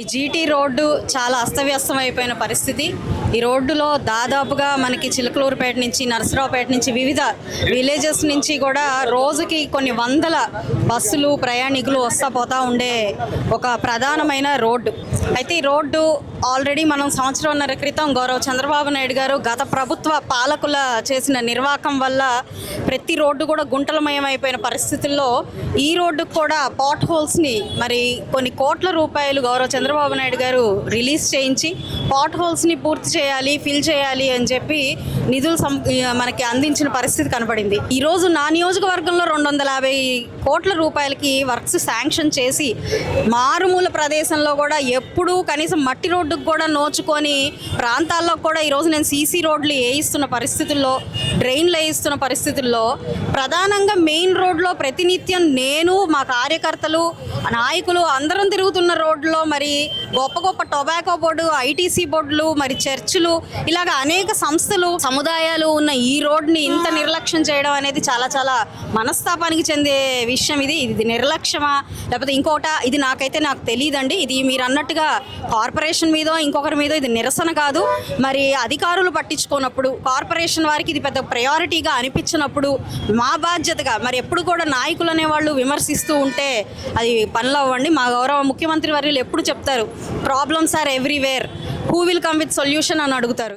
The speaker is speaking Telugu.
ఈ జీటీ రోడ్డు చాలా అస్తవ్యస్తం అయిపోయిన పరిస్థితి. ఈ రోడ్డులో దాదాపుగా మనకి చిలకలూరుపేట నుంచి నరసరావుపేట నుంచి వివిధ విలేజెస్ నుంచి కూడా రోజుకి కొన్ని వందల బస్సులు ప్రయాణికులు వస్తా పోతా ఉండే ఒక ప్రధానమైన రోడ్డు. అయితే ఈ రోడ్డు ఆల్రెడీ మనం సంవత్సరంన్నర క్రితం గౌరవ చంద్రబాబు నాయుడు గారు గత ప్రభుత్వ పాలకుల చేసిన నిర్వాకం వల్ల ప్రతి రోడ్డు కూడా గుంటలమయం అయిపోయిన పరిస్థితుల్లో ఈ రోడ్డుకు కూడా పాట్ హోల్స్ని మరి కొన్ని కోట్ల రూపాయలు గౌరవ చంద్రబాబు నాయుడు గారు రిలీజ్ చేయించి పాట్ హోల్స్ని పూర్తి చేయాలి ఫిల్ చేయాలి అని చెప్పి నిధులు సం మనకి అందించిన పరిస్థితి కనబడింది. ఈరోజు నా నియోజకవర్గంలో రెండు వందల యాభై కోట్ల రూపాయలకి వర్క్స్ శాంక్షన్ చేసి మారుమూల ప్రదేశంలో కూడా ఎప్పుడూ కనీసం మట్టి రోడ్డుకు కూడా నోచుకొని ప్రాంతాల్లో కూడా ఈరోజు నేను సీసీ రోడ్లు వేయిస్తున్న పరిస్థితుల్లో డ్రైన్లు వేయిస్తున్న పరిస్థితుల్లో ప్రధానంగా మెయిన్ రోడ్లో ప్రతినిత్యం నేను మా కార్యకర్తలు నాయకులు అందరం తిరుగుతున్న రోడ్లో మరి గొప్ప గొప్ప టొబాకో బోర్డు ఐటీసీ బోర్డులు మరి చర్చిలు ఇలాగ అనేక సంస్థలు సముదాయాలు ఉన్న ఈ రోడ్ని ఇంత నిర్లక్ష్యం చేయడం అనేది చాలా చాలా మనస్తాపానికి చెందే విషయం ఇది. ఇది నిర్లక్ష్యమా? లేకపోతే ఇంకోట ఇది నాకైతే నాకు తెలియదండి ఇది మీరు అన్నట్టుగా కార్పొరేషన్ మీద ఇంకొకరి మీద ఇది నిరసన కాదు. మరి అధికారులు పట్టించుకోనప్పుడు కార్పొరేషన్ వారికి ఇది పెద్ద ప్రయారిటీగా అనిపించినప్పుడు మా బాధ్యతగా మరి ఎప్పుడు కూడా నాయకులు అనేవాళ్ళు విమర్శిస్తూ ఉంటే అది పనులు అవ్వండి మా గౌరవ ముఖ్యమంత్రి వర్యులు ఎప్పుడు చెప్తారు problems are everywhere who will come with solution అని అడుగుతారు.